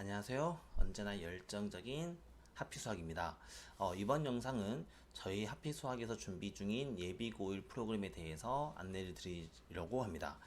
안녕하세요. 언제나 열정적인 하피수학입니다. 어, 이번 영상은 저희 하피수학에서 준비 중인 예비고일 프로그램에 대해서 안내를 드리려고 합니다.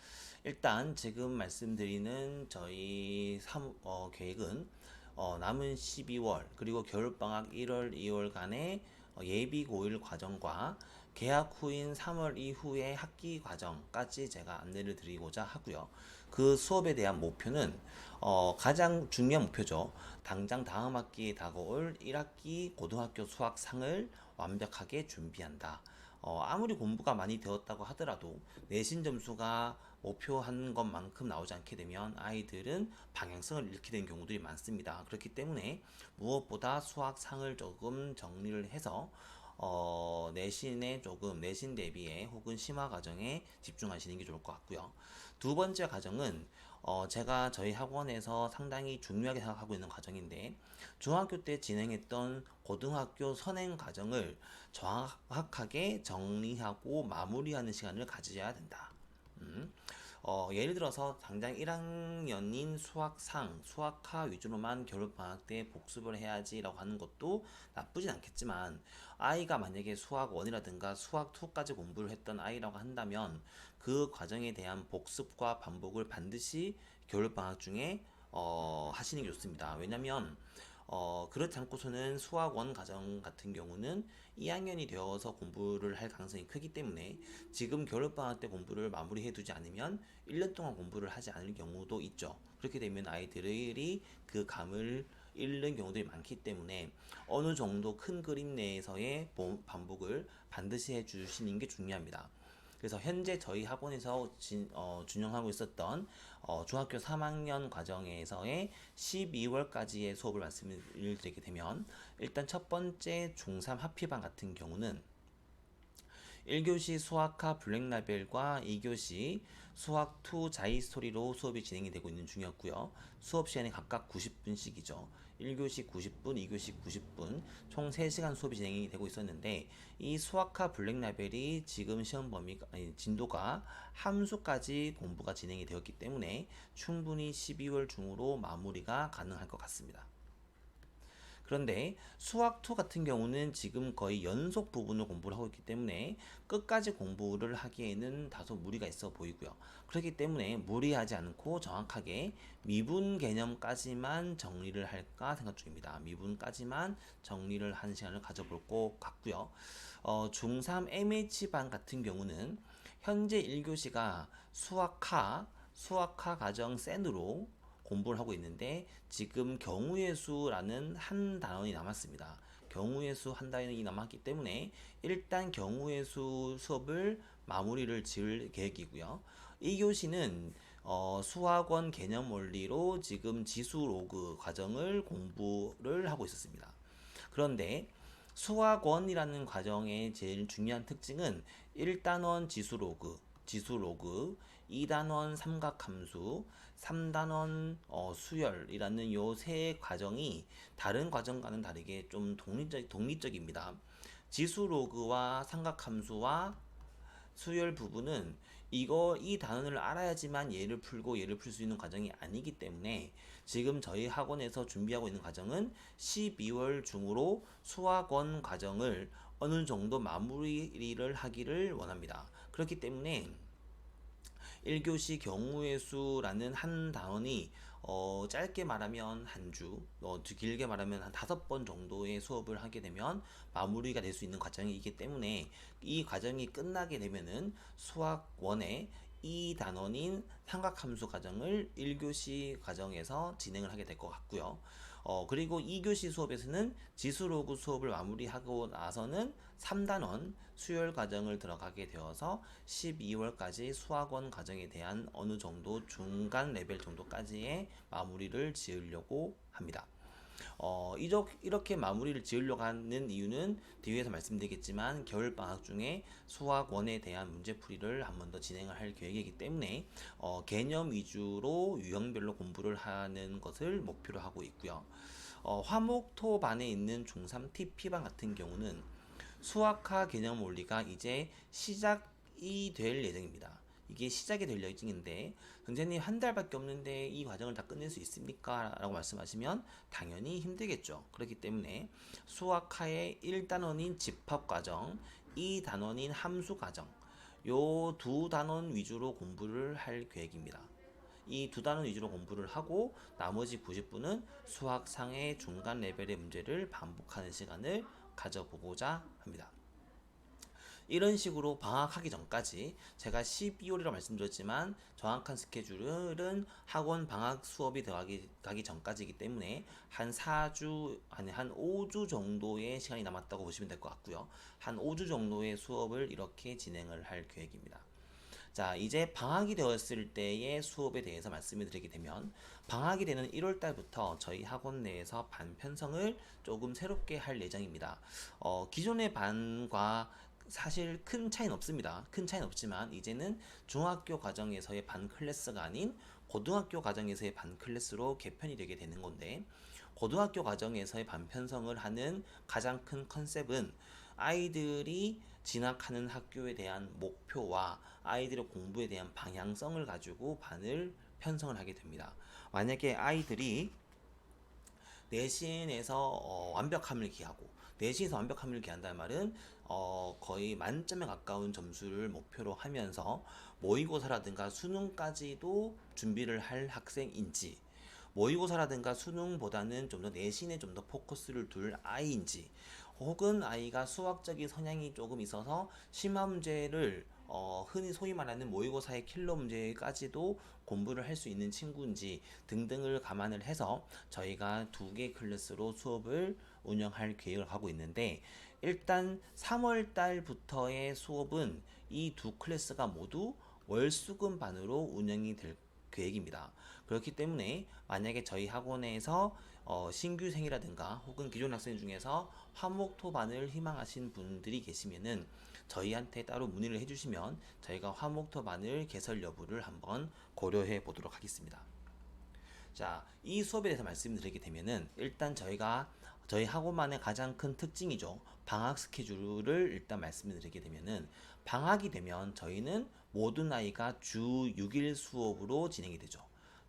일단 지금 말씀드리는 저희 삼, 어, 계획은 어, 남은 12월 그리고 겨울방학 1월, 2월간의 어, 예비고일 과정과 개학 후인 3월 이후의 학기 과정까지 제가 안내를 드리고자 하고요. 그 수업에 대한 목표는 어, 가장 중요한 목표죠. 당장 다음 학기에 다가올 1학기 고등학교 수학상을 완벽하게 준비한다. 어, 아무리 공부가 많이 되었다고 하더라도 내신 점수가 목표한 것만큼 나오지 않게 되면 아이들은 방향성을 잃게 되는 경우들이 많습니다. 그렇기 때문에 무엇보다 수학상을 조금 정리를 해서 어, 내신에 조금 내신 대비에 혹은 심화 과정에 집중하시는 게 좋을 것 같고요. 두 번째 과정은 어, 제가 저희 학원에서 상당히 중요하게 생각하고 있는 과정인데 중학교 때 진행했던 고등학교 선행 과정을 정확하게 정리하고 마무리하는 시간을 가져야 된다. 음. 어, 예를 들어서 당장 1학년인 수학상, 수학화 위주로만 겨울방학 때 복습을 해야지라고 하는 것도 나쁘진 않겠지만 아이가 만약에 수학 1이라든가 수학 2까지 공부를 했던 아이라고 한다면 그 과정에 대한 복습과 반복을 반드시 겨울방학 중에 어, 하시는 게 좋습니다. 왜냐면 어, 그렇지 않고서는 수학원 과정 같은 경우는 2학년이 되어서 공부를 할 가능성이 크기 때문에 지금 겨울방학 때 공부를 마무리해 두지 않으면 1년 동안 공부를 하지 않을 경우도 있죠. 그렇게 되면 아이들이 그 감을 잃는 경우들이 많기 때문에 어느 정도 큰 그림 내에서의 보- 반복을 반드시 해 주시는 게 중요합니다. 그래서 현재 저희 학원에서 진, 어, 준영하고 있었던 어, 중학교 3학년 과정에서의 12월까지의 수업을 말씀을 드리게 되면 일단 첫 번째 중3 합의반 같은 경우는 1교시 수학화 블랙라벨과 2교시 수학2 자이스토리로 수업이 진행이 되고 있는 중이었고요. 수업 시간이 각각 90분씩이죠. 1교시 90분, 2교시 90분, 총 3시간 수업이 진행이 되고 있었는데 이 수학화 블랙라벨이 지금 시험 범위가 아니, 진도가 함수까지 공부가 진행이 되었기 때문에 충분히 12월 중으로 마무리가 가능할 것 같습니다. 그런데 수학2 같은 경우는 지금 거의 연속 부분을 공부를 하고 있기 때문에 끝까지 공부를 하기에는 다소 무리가 있어 보이고요. 그렇기 때문에 무리하지 않고 정확하게 미분 개념까지만 정리를 할까 생각 중입니다. 미분까지만 정리를 하는 시간을 가져볼 것 같고요. 어, 중3 MH반 같은 경우는 현재 1교시가 수학하, 수학하 과정 센으로 공부를 하고 있는데 지금 경우의 수라는 한 단원이 남았습니다. 경우의 수 한 단원이 남았기 때문에 일단 경우의 수 수업을 마무리를 지을 계획이고요. 2교시는 어, 수학원 개념 원리로 지금 지수 로그 과정을 공부를 하고 있었습니다. 그런데 수학원이라는 과정의 제일 중요한 특징은 1단원 지수 로그, 지수 로그, 2단원 삼각함수, 3단원 어, 수열이라는 요 세 과정이 다른 과정과는 다르게 좀 독립적, 독립적입니다. 지수 로그와 삼각함수와 수열 부분은 이거 이 단원을 알아야지만 얘를 풀고 얘를 풀 수 있는 과정이 아니기 때문에 지금 저희 학원에서 준비하고 있는 과정은 12월 중으로 수학원 과정을 어느 정도 마무리를 하기를 원합니다. 그렇기 때문에 1교시 경우의 수라는 한 단원이 어, 짧게 말하면 한 주, 어, 길게 말하면 한 다섯 번 정도의 수업을 하게 되면 마무리가 될 수 있는 과정이기 때문에 이 과정이 끝나게 되면은 수학원의 이 단원인 삼각함수 과정을 1교시 과정에서 진행을 하게 될 것 같고요. 어, 그리고 2교시 수업에서는 지수로그 수업을 마무리하고 나서는 3단원 수열 과정을 들어가게 되어서 12월까지 수학원 과정에 대한 어느 정도 중간 레벨 정도까지의 마무리를 지으려고 합니다. 어, 이렇게 마무리를 지으려고 하는 이유는 뒤에서 말씀드리겠지만 겨울방학 중에 수학원에 대한 문제풀이를 한 번 더 진행을 할 계획이기 때문에 어, 개념 위주로 유형별로 공부를 하는 것을 목표로 하고 있고요. 어, 화목토 반에 있는 중3 TP반 같은 경우는 수학화 개념 원리가 이제 시작이 될 예정입니다. 이게 시작이 될 예정인데 선생님 한 달밖에 없는데 이 과정을 다 끝낼 수 있습니까? 라고 말씀하시면 당연히 힘들겠죠. 그렇기 때문에 수학하의 1단원인 집합 과정, 2단원인 함수 과정 요 두 단원 위주로 공부를 할 계획입니다. 이두 단원 위주로 공부를 하고 나머지 90분은 수학상의 중간 레벨의 문제를 반복하는 시간을 가져보고자 합니다. 이런 식으로 방학하기 전까지 제가 12월이라고 말씀드렸지만 정확한 스케줄은 학원 방학 수업이 들어가기 가기 전까지이기 때문에 한 4주 아니 한 5주 정도의 시간이 남았다고 보시면 될 것 같고요. 한 5주 정도의 수업을 이렇게 진행을 할 계획입니다. 자, 이제 방학이 되었을 때의 수업에 대해서 말씀을 드리게 되면 방학이 되는 1월 달부터 저희 학원 내에서 반 편성을 조금 새롭게 할 예정입니다. 어, 기존의 반과 사실 큰 차이는 없습니다. 큰 차이는 없지만 이제는 중학교 과정에서의 반 클래스가 아닌 고등학교 과정에서의 반 클래스로 개편이 되게 되는 건데 고등학교 과정에서의 반 편성을 하는 가장 큰 컨셉은 아이들이 진학하는 학교에 대한 목표와 아이들의 공부에 대한 방향성을 가지고 반을 편성을 하게 됩니다. 만약에 아이들이 내신에서 어, 완벽함을 기하고 내신에서 완벽함을 기한다는 말은 어, 거의 만점에 가까운 점수를 목표로 하면서 모의고사라든가 수능까지도 준비를 할 학생인지 모의고사라든가 수능보다는 좀 더 내신에 좀 더 포커스를 둘 아이인지 혹은 아이가 수학적인 성향이 조금 있어서 심화 문제를 어, 흔히 소위 말하는 모의고사의 킬러 문제까지도 공부를 할 수 있는 친구인지 등등을 감안을 해서 저희가 두 개 클래스로 수업을 운영할 계획을 하고 있는데 일단 3월 달부터의 수업은 이 두 클래스가 모두 월수금 반으로 운영이 될 계획입니다. 그렇기 때문에 만약에 저희 학원에서 어, 신규생이라든가 혹은 기존 학생 중에서 화목토반을 희망하신 분들이 계시면은 저희한테 따로 문의를 해주시면 저희가 화목토반을 개설 여부를 한번 고려해 보도록 하겠습니다. 자, 이 수업에 대해서 말씀드리게 되면은 일단 저희가 저희 학원만의 가장 큰 특징이죠. 방학 스케줄을 일단 말씀드리게 되면은 방학이 되면 저희는 모든 아이가 주 6일 수업으로 진행이 되죠.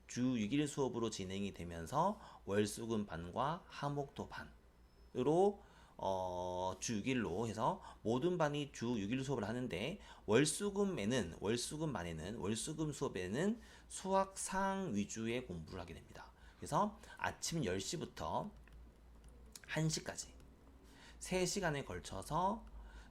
주 6일 수업으로 진행이 되면서 월수금 반과 화목토 반으로 어, 주 6일로 해서 모든 반이 주 6일 수업을 하는데 월수금에는 월수금 반에는 월수금 수업에는 수학상 위주의 공부를 하게 됩니다. 그래서 아침 10시부터 1시까지 3시간에 걸쳐서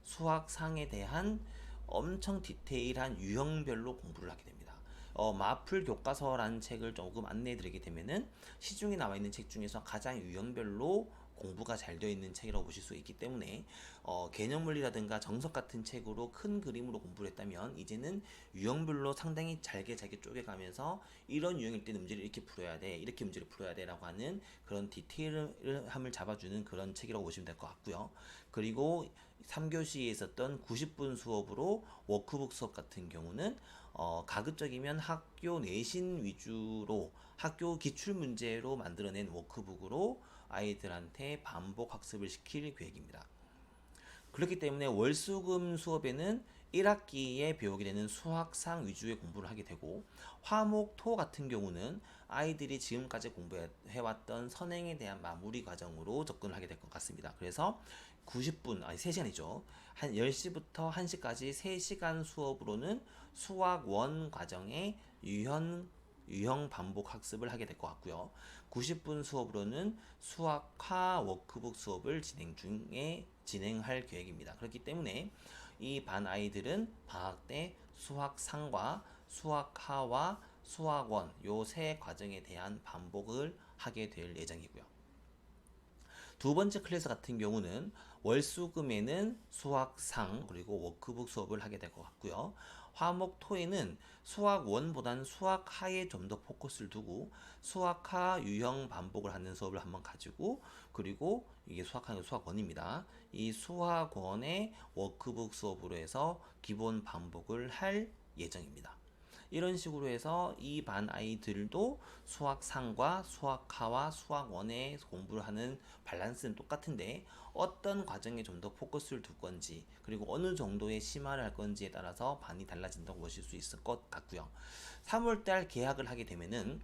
수학상에 대한 엄청 디테일한 유형별로 공부를 하게 됩니다. 어, 마플 교과서라는 책을 조금 안내해 드리게 되면은 시중에 나와 있는 책 중에서 가장 유형별로 공부가 잘 되어 있는 책이라고 보실 수 있기 때문에 어, 개념물리라든가 정석 같은 책으로 큰 그림으로 공부를 했다면 이제는 유형별로 상당히 잘게 잘게 쪼개가면서 이런 유형일 때는 문제를 이렇게 풀어야 돼 이렇게 문제를 풀어야 돼 라고 하는 그런 디테일함을 잡아주는 그런 책이라고 보시면 될 것 같고요. 그리고 3교시에 있었던 90분 수업으로 워크북 수업 같은 경우는 어, 가급적이면 학교 내신 위주로 학교 기출 문제로 만들어낸 워크북으로 아이들한테 반복 학습을 시킬 계획입니다. 그렇기 때문에 월수금 수업에는 1학기에 배우게 되는 수학상 위주의 공부를 하게 되고 화목 토 같은 경우는 아이들이 지금까지 공부해왔던 선행에 대한 마무리 과정으로 접근을 하게 될 것 같습니다. 그래서 90분 아니 3시간이죠. 한 10시부터 1시까지 3시간 수업으로는 수학 원 과정의 유형 유형 반복 학습을 하게 될 것 같고요. 90분 수업으로는 수학화 워크북 수업을 진행 중에 진행할 계획입니다. 그렇기 때문에 이 반 아이들은 방학 때 수학상과 수학하와 수학원 요 세 과정에 대한 반복을 하게 될 예정이고요. 두 번째 클래스 같은 경우는 월수금에는 수학상 그리고 워크북 수업을 하게 될 것 같고요. 화목 토에는 수학 원보다는 수학 하에 좀 더 포커스를 두고 수학하 유형 반복을 하는 수업을 한번 가지고 그리고 이게 수학하는 수학 원입니다. 이 수학 원의 워크북 수업으로 해서 기본 반복을 할 예정입니다. 이런 식으로 해서 이 반 아이들도 수학 상과 수학 하와 수학 원의 공부를 하는 밸런스는 똑같은데 어떤 과정에 좀 더 포커스를 둘 건지 그리고 어느 정도의 심화를 할 건지에 따라서 반이 달라진다고 보실 수 있을 것 같고요. 3월달 계약을 하게 되면은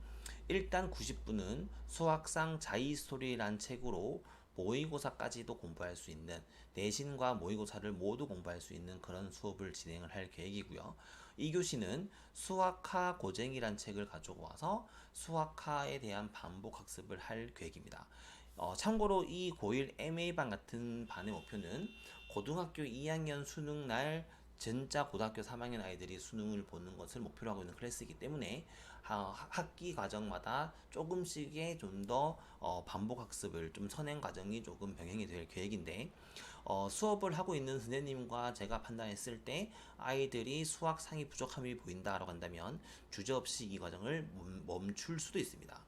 일단 90분은 수학상 자이스토리란 책으로 모의고사까지도 공부할 수 있는 내신과 모의고사를 모두 공부할 수 있는 그런 수업을 진행을 할 계획이고요. 이 교시는 수학하 고쟁이란 책을 가지고 와서 수학하에 대한 반복 학습을 할 계획입니다. 어, 참고로 이 고1 MA반 같은 반의 목표는 고등학교 2학년 수능 날 진짜 고등학교 3학년 아이들이 수능을 보는 것을 목표로 하고 있는 클래스이기 때문에 하- 학기 과정마다 조금씩의 좀더 어, 반복 학습을 좀 선행 과정이 조금 병행이 될 계획인데 어, 수업을 하고 있는 선생님과 제가 판단했을 때 아이들이 수학 상위 부족함이 보인다라고 한다면 주저없이 이 과정을 멈- 멈출 수도 있습니다.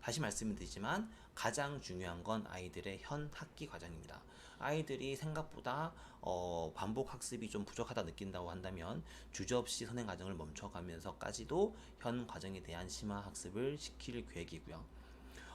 다시 말씀드리지만 가장 중요한 건 아이들의 현 학기 과정입니다. 아이들이 생각보다 어, 반복 학습이 좀 부족하다 느낀다고 한다면 주저없이 선행 과정을 멈춰가면서까지도 현 과정에 대한 심화 학습을 시킬 계획이고요.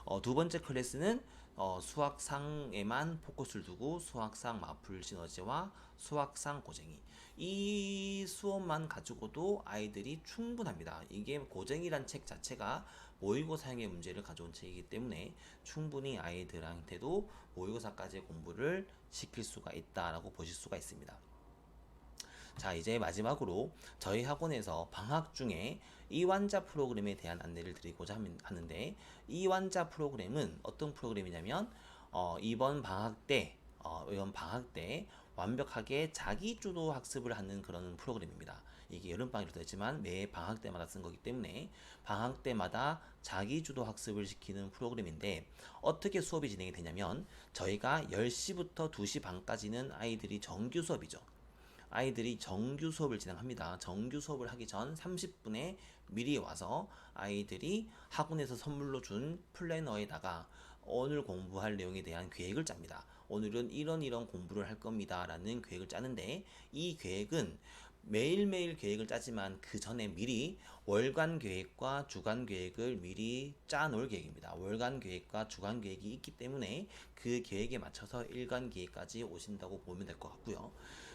어, 두 번째 클래스는 어, 수학상에만 포커스를 두고 수학상 마풀 시너지와 수학상 고쟁이 이 수업만 가지고도 아이들이 충분합니다. 이게 고쟁이란 책 자체가 모의고사형의 문제를 가져온 책이기 때문에 충분히 아이들한테도 모의고사까지의 공부를 시킬 수가 있다라고 보실 수가 있습니다. 자, 이제 마지막으로 저희 학원에서 방학 중에 이완자 프로그램에 대한 안내를 드리고자 하는데 이완자 프로그램은 어떤 프로그램이냐면 어, 이번 방학 때 어, 이번 방학 때 완벽하게 자기 주도 학습을 하는 그런 프로그램입니다. 이게 여름방학이라도 했지만 매 방학 때마다 쓴 거기 때문에 방학 때마다 자기 주도 학습을 시키는 프로그램인데 어떻게 수업이 진행이 되냐면 저희가 10시부터 2시 반까지는 아이들이 정규 수업이죠. 아이들이 정규 수업을 진행합니다. 정규 수업을 하기 전 30분에 미리 와서 아이들이 학원에서 선물로 준 플래너에다가 오늘 공부할 내용에 대한 계획을 짭니다. 오늘은 이런 이런 공부를 할 겁니다. 라는 계획을 짜는데 이 계획은 매일매일 계획을 짜지만 그 전에 미리 월간 계획과 주간 계획을 미리 짜 놓을 계획입니다. 월간 계획과 주간 계획이 있기 때문에 그 계획에 맞춰서 일간 계획까지 오신다고 보면 될 것 같고요.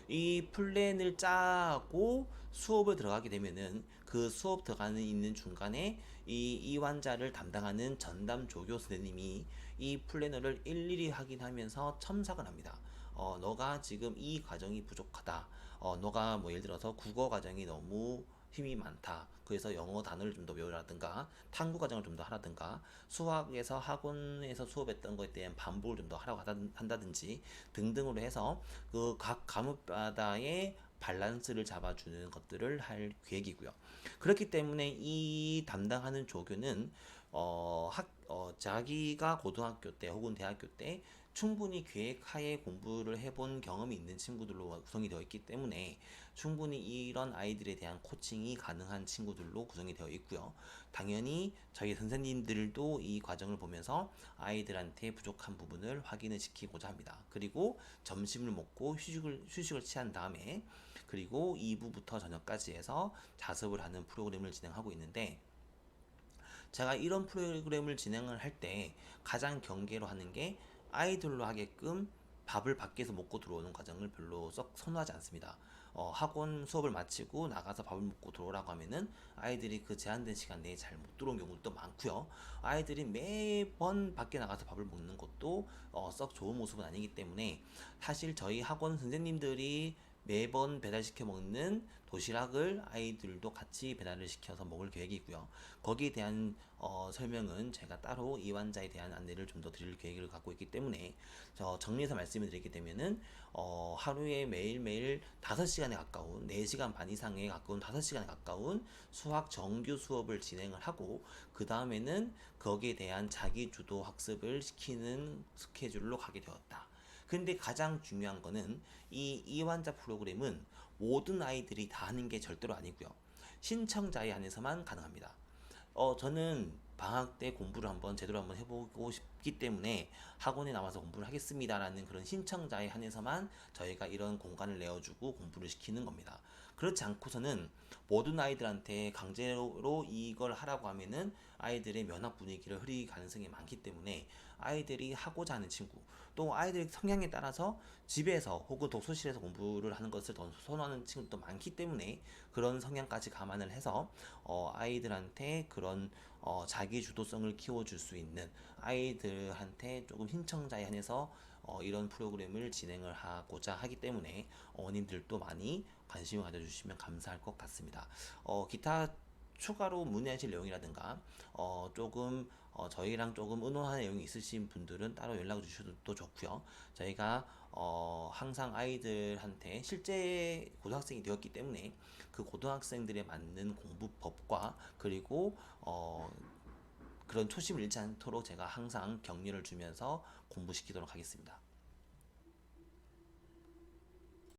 이 플랜을 짜고 수업을 들어가게 되면은 그 수업 들어가는 있는 중간에 이 이완자를 담당하는 전담 조교 선생님이 이 플래너를 일일이 확인하면서 첨삭을 합니다. 어, 너가 지금 이 과정이 부족하다. 어, 너가 뭐 예를 들어서 국어 과정이 너무 힘이 많다. 그래서 영어 단어를 좀 더 외우라든가 탐구 과정을 좀 더 하라든가 수학에서 학원에서 수업했던 것에 대한 반복을 좀 더 하라고 한다든지 등등으로 해서 그 각 과목마다의 밸런스를 잡아주는 것들을 할 계획이고요. 그렇기 때문에 이 담당하는 조교는 어, 학, 어, 자기가 고등학교 때 혹은 대학교 때 충분히 계획하에 공부를 해본 경험이 있는 친구들로 구성이 되어 있기 때문에 충분히 이런 아이들에 대한 코칭이 가능한 친구들로 구성이 되어 있고요. 당연히 저희 선생님들도 이 과정을 보면서 아이들한테 부족한 부분을 확인을 시키고자 합니다. 그리고 점심을 먹고 휴식을, 휴식을 취한 다음에 그리고 2부부터 저녁까지 해서 자습을 하는 프로그램을 진행하고 있는데 제가 이런 프로그램을 진행을 할 때 가장 경계로 하는 게 아이들로 하게끔 밥을 밖에서 먹고 들어오는 과정을 별로 썩 선호하지 않습니다. 어, 학원 수업을 마치고 나가서 밥을 먹고 들어오라고 하면은 아이들이 그 제한된 시간 내에 잘 못 들어온 경우도 많고요. 아이들이 매번 밖에 나가서 밥을 먹는 것도 어, 썩 좋은 모습은 아니기 때문에 사실 저희 학원 선생님들이 매번 배달시켜 먹는 도시락을 아이들도 같이 배달을 시켜서 먹을 계획이고요. 거기에 대한 어, 설명은 제가 따로 이 환자에 대한 안내를 좀 더 드릴 계획을 갖고 있기 때문에 저 정리해서 말씀을 드리게 되면은 어, 하루에 매일매일 5시간에 가까운 4시간 반 이상에 가까운 5시간에 가까운 수학 정규 수업을 진행을 하고 그 다음에는 거기에 대한 자기 주도 학습을 시키는 스케줄로 가게 되었다. 근데 가장 중요한 거는 이 이환자 프로그램은 모든 아이들이 다 하는 게 절대로 아니고요. 신청자에 한해서만 가능합니다. 어, 저는 방학 때 공부를 한번 제대로 한번 해보고 싶기 때문에 학원에 나와서 공부를 하겠습니다라는 그런 신청자에 한해서만 저희가 이런 공간을 내어주고 공부를 시키는 겁니다. 그렇지 않고서는 모든 아이들한테 강제로 이걸 하라고 하면은 아이들의 면학 분위기를 흐릴 가능성이 많기 때문에 아이들이 하고자 하는 친구 또 아이들의 성향에 따라서 집에서 혹은 독서실에서 공부를 하는 것을 더 선호하는 친구도 많기 때문에 그런 성향까지 감안을 해서 어, 아이들한테 그런 어, 자기 주도성을 키워줄 수 있는 아이들한테 조금 신청자에 한해서 어, 이런 프로그램을 진행을 하고자 하기 때문에 어머님들도 많이 관심을 가져주시면 감사할 것 같습니다. 어, 기타 추가로 문의하실 내용이라든가 어, 조금 어, 저희랑 조금 의논하는 내용이 있으신 분들은 따로 연락 주셔도 좋고요. 저희가 어, 항상 아이들한테 실제 고등학생이 되었기 때문에 그 고등학생들에 맞는 공부법과 그리고 어, 그런 초심을 잃지 않도록 제가 항상 격려를 주면서 공부시키도록 하겠습니다.